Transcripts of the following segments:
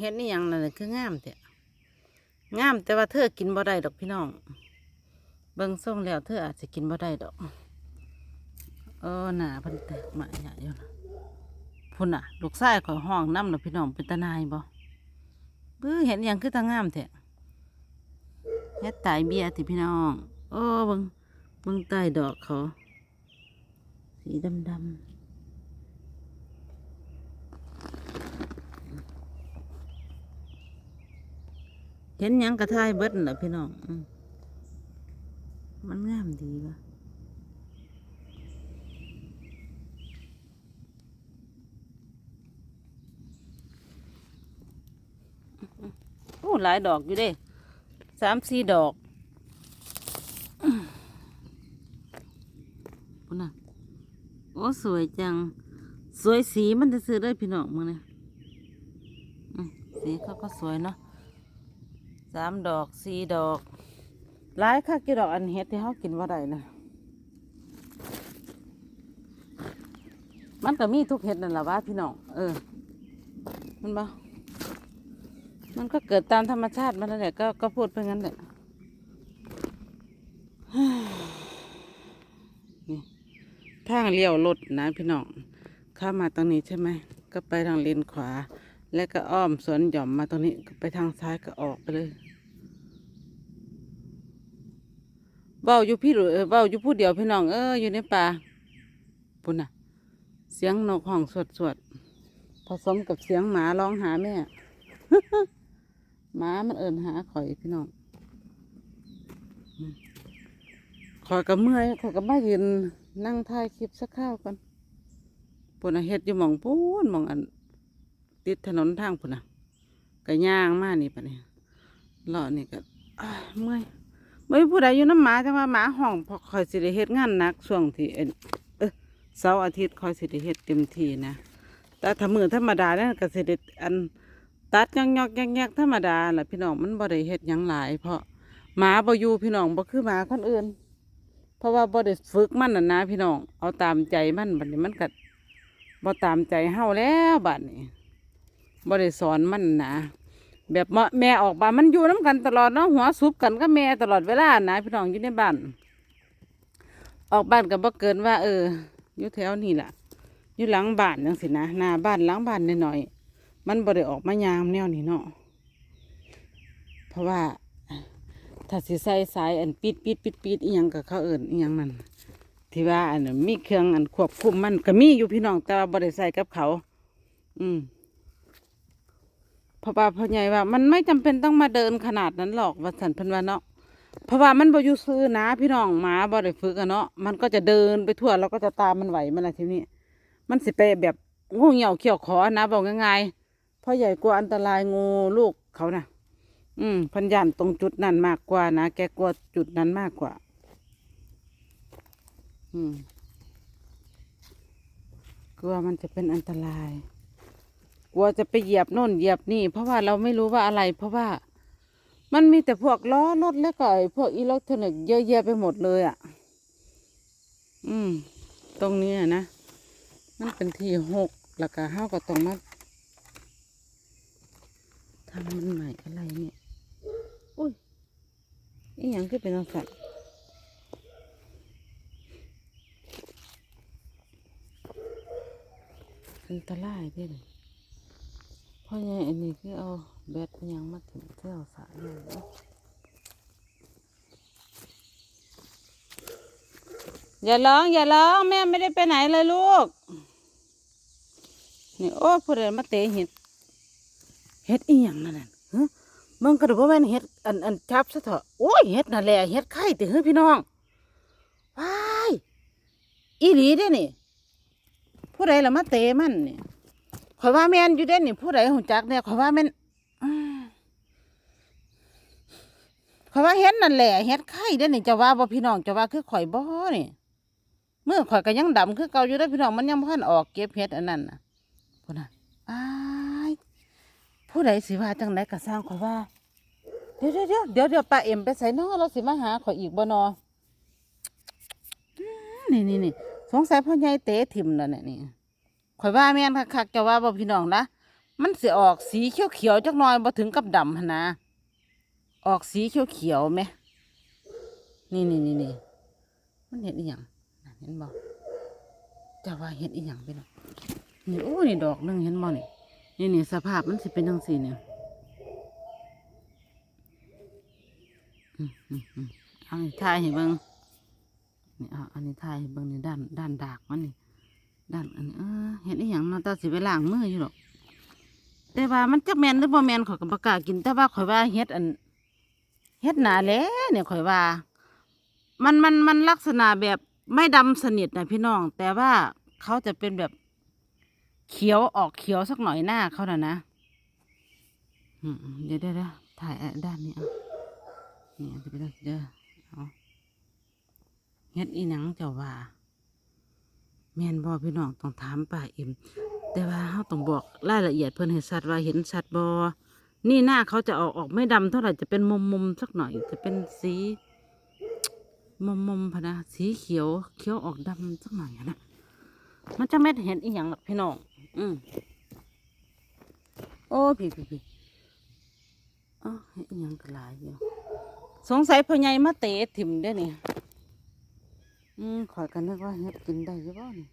เห็ดนี่ยังนั่นคืองามแต่งามแต่ว่าเธอกินบ่ได้ดอกพี่น้อง เบิ่งส่งแล้วเธออาจจะกินบ่ได้ดอกเออหนาเพิ่นแตกมาใหญ่อยู่นะพุ่นน่ะ ลูกชายข่อยห้องน้ำน่ะพี่น้องเป็นตาหนายบ่บื้อเห็นหยังคือตางามแท้เฮ็ดตายเบี้ยติพี่น้องโอ้เบิ่งเบิ่งใต้ดอกเขา สีดำๆ เห็นยังกระทายเบิดนั่นล่ะพี่น้องมันงามดีว่ะโอ้หลายดอกอยู่เด้สามสี่ดอกอื้อพุ่นน่ะโอ้สวยจัง สวยสีมันจะซื้อได้พี่น้องมึงเนี่ยสีเขาก็สวยเนาะ สามดอกสี่ดอกหลายค่ะกี่ดอกอันเฮ็ดที่เขากินว่าได้นะมันก็มีทุกเห็ดนั่นแหละว่าพี่น้องเออ มันบ่มันก็เกิดตามธรรมชาติมันนั่นแหละก็ก็พูดไปงั้นแหละทางเลี้ยวรถนะพี่น้องเข้ามาตรงนี้ใช่ไหมก็ไปทางเลนขวา แล้วก็อ้อมสวนหย่อมมาตรงนี้ไปทางซ้ายก็ออกไปเลยเบ้าอยู่พี่หรือเบ้าอยู่ผู้เดียวพี่น้องเอออยู่ในป่าปุ่นน่ะ เสียงนกห้องสวดสวดๆผสมกับเสียงหมาร้องหาแม่หมามันเอินหาข่อยพี่น้องข่อยกับเมื่อยข่อยกับมายืนนั่งถ่ายคลิปสักข้าวก่อนปุ่นน่ะเฮ็ดอยู่หมองปูนหมองอัน ติดถนนทางปุ่นน่ะก็ย่างมากนี่ปะเนี่ยเลาะนี่ก็เมื่อยไม่มีผู้ใดอยู่น้ำหมาจังว่าหมาห้องพอคอยสิได้เฮ็ดงานหนักช่วงที่เออเสาร์อาทิตย์คอยสิได้เฮ็ดเต็มที่นะแต่ถ้ามือธรรมดาเนี่ยก็สิได้อันตัดยอกยอกแยกแยกธรรมดาแหละพี่น้องมันบ่ได้เฮ็ดยังหลาย เพราะหมาบ่อยู่พี่น้องบ่คือหมาคนอื่น เพราะว่าบ่ได้ฝึกมันน่ะนะพี่น้องเอาตามใจมันบัดนี้มันก็บ่ตามใจเฮาแล้วบัดนี้ บ่ได้สอนมันนะแบบแม่ออกมามันอยู่น้กันตลอดเนาะหัวซุบกันก็แม่ตลอดเวลานะพี่น้องอยู่ในบ้าน ออกบ้านก็บ่เกินว่า เอออยู่แถวนี้ล่ะอยู่หลังบ้านจังสินะหน้าบ้านหลังบ้านนิดหน่อย มันบ่ได้ออกมายามแนวนี้เนาะเพราะว่าถ้าสิใส่สายอันปิดปิดปิดปิดอีหยังกับเขาเอิญอีหยังนั่นที่ว่าอันนั้นมีเครื่องอันควบคุมมันก็มีอยู่พี่น้องแต่ว่าบ่ได้ใส่กับเขา อืม เพราะว่าพ่อใหญ่ว่า มันไม่จำเป็นต้องมาเดินขนาดนั้นหรอกว่าสันเพิ่นว่าเนาะเพราะว่ามันบ่อยู่ซื้อนะ พี่น้องหมาบ่ได้ฝึกอะเนาะมันก็จะเดินไปทั่วแล้วก็จะตามมันไหวมันละทีนี้ มันสิไปแบบงูเหี่ยวเขี้ยวขอนะบอกง่ายๆพ่อใหญ่กลัวอันตรายงูลูกเขานะอืมพันยันตรงจุดนั้นมากกว่านะแกกลัวจุดนั้นมากกว่า อืมกลัวมันจะเป็นอันตราย กลัวจะไปเหยียบโน่นเหยียบนี่ เพราะว่าเราไม่รู้ว่าอะไร เพราะว่า มันมีแต่พวกล้อรถแล้วก็ไอ้พวกอิเล็กทรอนิกส์เยอะแยะไปหมดเลยอะ่ะ อืม ตรงนี้อะนะมันเป็นที่หกแล้วก็ห้าก็ต้องมาทำมันใหม่อะไรเนี่ยอุ้ยนี่ยังคือเป็นสัตว์อันตรายเด้เลย พราะไงอันนี้คือเอาแบตยังมาถึงเที่ยวสายเลยเนาะอย่าร้องอย่าร้องแม่ไม่ได้ไปไหนเลยลูก นี่โอ้ผู้ใดมาเตะเห็ดเห็ดอีหยังนั่นน่ะฮะมึงก็ดูว่าแม่นเห็ดอันอันจับซะเถอะโอ้ยเห็ดนั่นแหละเห็ดไข่ติเฮ้ยพี่น้องว้ายอีหลีเด้นี่ผู้ใดละมาเตะมันนี่ ข่อยว่าแม่นอยู่เด้นี่ผู้ใดหูจักเนี่ยข่อยว่าแม่นอืมข่อยว่าเห็ดนั่นแหละเห็ดไข่เด้นี่จะว่าบ่พี่น้องจะว่าคือข่อยบ่นี่เมื่อข่อยก็ยังดำคือเก่าอยู่ได้พี่น้องมันยังบ่ทันออกเก็บเห็ดอันนั้นน่ะพุ่นน่ะอ้ายผู้ใดสิว่าจังไดก็สร้างข่อยว่าเดี๋ยวเดี๋ยวเดี๋ยวเดี๋ยวป้าเอ็มไปใส่นอเราสิมาหาข่อยอีกบ่นอนี่นี่นี่สงสัยพ่อใหญ่เตะถิ่มแล้วเนี่ยนี่ ข่อยว่าแม่นคักๆจะว่าบ่พี่น้องละมันสิออกสีเขียวเขียวๆจักหน่อยบ่ถึงกับดำหนนะออกสีเขียวเขียวๆไหมนี่นี่นี่นี่มันเห็นอีหยังเห็นบ่จะว่าเห็นอีหยังไปเนาะนี่โอ้นี่ดอกนึงเห็นบ่นี่นี่นี่สภาพมันสิเป็นจังซี่เนี่ยอืมอืมอืมเอานี่ถ่ายให้เบิ่งนี่อาอันนี้ถ่ายให้เบิ่งนี่ด้านด้านดากมันนี่ ด้านอันนี้เห็นอีหยังเนาะตาสิไปล้างมืออยู่หรอกแต่ว่ามันจักแมนหรือบ่แมนข่อยก็บ่กล้ากิน แต่ว่าข่อยว่าเฮ็ดอันเฮ็ดหนาแล้เนี่ยข่อยว่า มันมันมันลักษณะแบบไม่ดำสนิทนะพี่น้อง แต่ว่าเขาจะเป็นแบบเขียวออกเขียวสักหน่อยหน้าเขาน่ะนะเดี๋ยวเดี๋ยวถ่ายด้านนี้เอานี่จะไปด้เด้อเอาเฮ็ดอีหนังเจ้าว่า ม่นบ่พี่น้องต้องถามป้าเอ็ม แต่ว่าเขาต้องบอกรายละเอียดเพิ่นให้ชัดว่าเห็นชัดบอนี่หน้าเขาจะออกออกไม่ดำเท่าไหร่จะเป็นมุมมุมๆสักหน่อย จะเป็นสีมุมมุมๆพะนะสีเขียวเขียวออกดำสักหน่อยนะมันจะไม่เห็นอีหยังหรอกพี่น้องอืมโอ้พี่พี่พี่อ๋อเห็นอีหยังกระลายอยู่สงสัยพ่อใหญ่มาเตะถิ่มได้อนี่ย อืมขอยกันนึกว่าเฮ็ดกินได้หรือเปล่านี่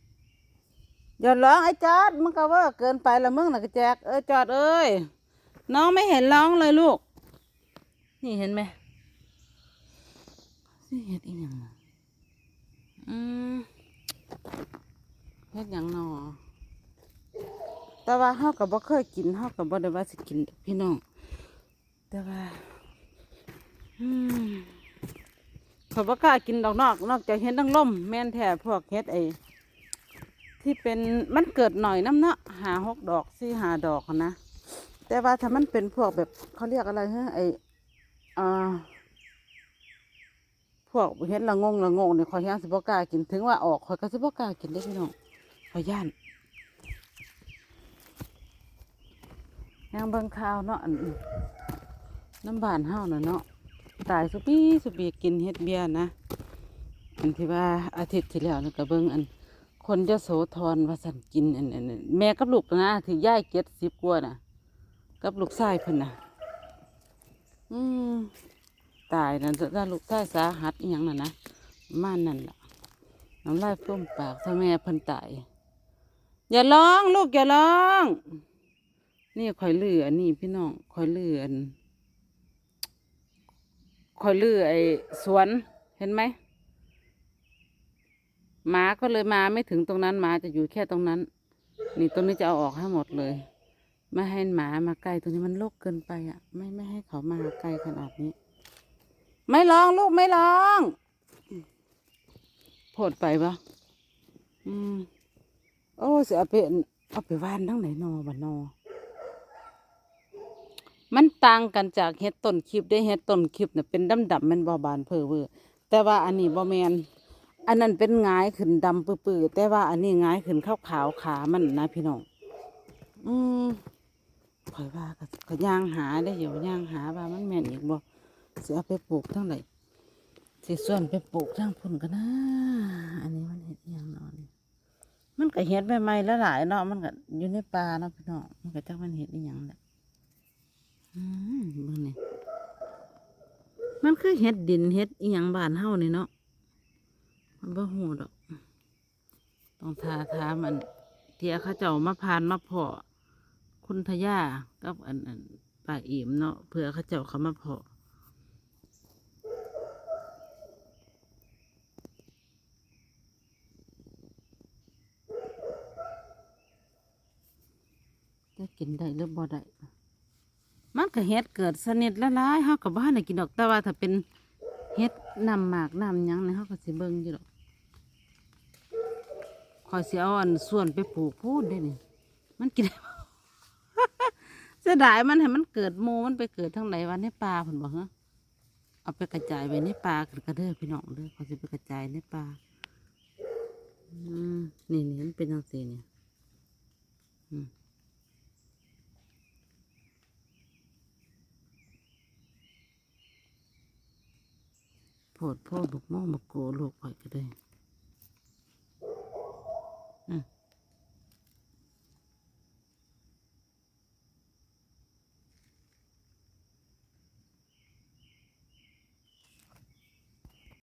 อย่าร้องไอ้จอดมึงก็ว่าเกินไปละมึงน่ะกระแจกเอ้ยจอดเอ้ยน้องไม่เห็นร้องเลยลูก นี่เห็นไหมสิเห็ดอีหยังน่ะอืมเฮ็ดหยังหนอแต่ว่าเฮาก็บ่เคยกินเฮาก็บ่ได้ว่าสิกินพี่น้องแต่ว่าอืม เขาบ่กล้ากินดอกนอก นอกจากเห็ดนางลมแม่นแท้พวกเฮ็ดไอ้ที่เป็นมันเกิดหน่อยน้ำเนาะหาหกดอกสี่หาดอกนะ แต่ว่าถ้ามันเป็นพวกแบบเขาเรียกอะไรฮะไออ่าพวกเห็นละงงละงงเนี่ยคอยย่างสิบก้ากินถึงว่าออกคอยก็สิบก้ากินได้พี่น้องคอยย่านย่างบิ่งข้าวเนาะน้ำบานเฮาน่ะเนาะ ตายสุปีสุปีกินเฮ็ดเบียนะอันที่ว่าอาทิตย์ที่แล้วนี่ก็เบิ่งอัน คนจะโสธรว่าสันกินอันอันอันแม่กับลูกนะถือย่ายเจ็ดสิบกว่าน่ะ กับลูกชายเพิ่นน่ะ อืมตายนั่นถ้าลูกชายสาหัสอหยังน่ะนะประมาณนั่นล่ะน้ำลายท่มปากถ้าแม่เพิ่นตายอย่าร้องลูกอย่าร้อง นี่คอยเลืออันนี้พี่น้องคอยเลืออัน คอยเลือไอ้สวนเห็นไหมหมาก็เลยมาไม่ถึงตรงนั้นหมาจะอยู่แค่ตรงนั้น นี่ตรงนี้จะเอาออกให้หมดเลย ไม่ให้หมามาใกล้ตรงนี้มันรกเกินไปอะ ไม่ไม่ให้เขามาใกล้ขนาดนี้ ไม่ร้องลูกไม่ร้องโพดไปปะอืมโอ้เสียเอาไปเอาไปว่านทั้งไหนนอบ้านนอ มันต่างกันจากเห็ดต้นคลิปได้เห็ดต้นคลิปเนี่ยเป็นดำดำแมันบอบานเพอเวอแต่ว่าอันนี้บอแมนอันนั้นเป็นหงายขึ้นดำปื้อๆแต่ว่าอันนี้หงายขึ้นขาวขาวขามันนะพี่น้องอืมคอยว่าก็ก็ย่างหาได้อยู่ย่างหาว่ามันแม่นอีกบ่สิเอาไปปลูกทั้งไหนสิส่วนไปปลูกทั้งพุ่นก็นะอันนี้มันเห็ดย่างนอนมันก็เห็ดใหม่ๆแล้วหลายเนาะมันก็อยู่ในป่าเนาะพี่น้องมันก็จักมันเห็ดอีหยังแหละ เบิ่งนี่มันคือเห็ดดินเห็ดอีหยังบ้านเฮานี่เนาะมันบ่หูดอก ต้องทาทามัน เทียเขาเจ้ามาพานมาเพาะคุณทยากับอันอันปากอิ่มเนาะเผื่อเขาเจ้าเขามาเพาะจะกินได้หรือบ่ได้ มันก็เฮ็ดเกิดสนิทละลายเฮากับบ้านได้กินดอกแต่ว่าถ้าเป็นเฮ็ดนำหมากนำหยังเนี่ยเฮาก็สิเบิ่งอยู่ดอกคอยเสียอ่อนส่วนไปปลูกพูดได้นี่มันกินเสียดายมันให้มันเกิดหมูมันไปเกิดทั้งไหนวันในป่าผนบอกฮะเอาไปกระจายไว้ในป่ากันกระเด้อพี่น้องเด้อเขาจะไปกระจายในป่าอืมนี่นี่มันเป็นจังสีเนี่ยอืม โพดพ่อบุกโม่มาโกลูกไปก็ได้อะ